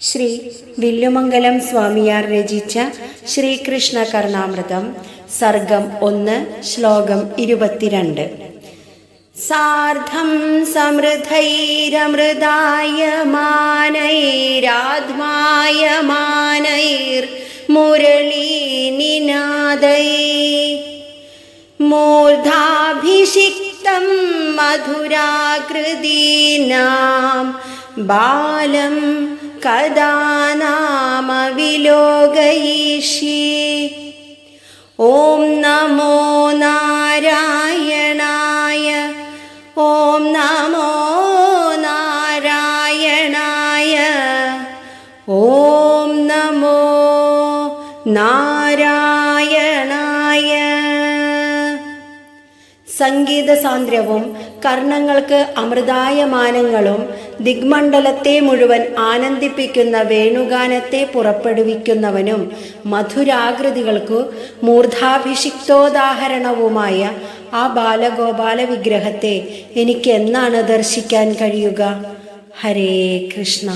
ശ്രീ വില്ലുമംഗലം സ്വാമിയാർ രചിച്ച ശ്രീകൃഷ്ണ കർണാമൃതം സർഗം ഒന്ന് ശ്ലോകം ഇരുപത്തിരണ്ട്. സാർദ്ധം മാനൈർ മുരളീനിനാദൈ മൂർധാഭിഷിക്തം മധുരാകൃതീനാം ബാലം കഥാ നാമ വിലോകയിഷ്യേ ഓം നമോ നാരായണായ ഓം നമോ നാരായണായ ഓം നമോ സംഗീത സാന്ദ്രവും കർണങ്ങൾക്ക് അമൃതായമാനങ്ങളും ദിഗ്മണ്ഡലത്തെ മുഴുവൻ ആനന്ദിപ്പിക്കുന്ന വേണുഗാനത്തെ പുറപ്പെടുവിക്കുന്നവനും മധുരാകൃതികൾക്കു മൂർധാഭിഷിക്തോദാഹരണവുമായ ആ ബാലഗോപാല വിഗ്രഹത്തെ എനിക്ക് എന്നാണ് ദർശിക്കാൻ കഴിയുക? ഹരേ കൃഷ്ണ.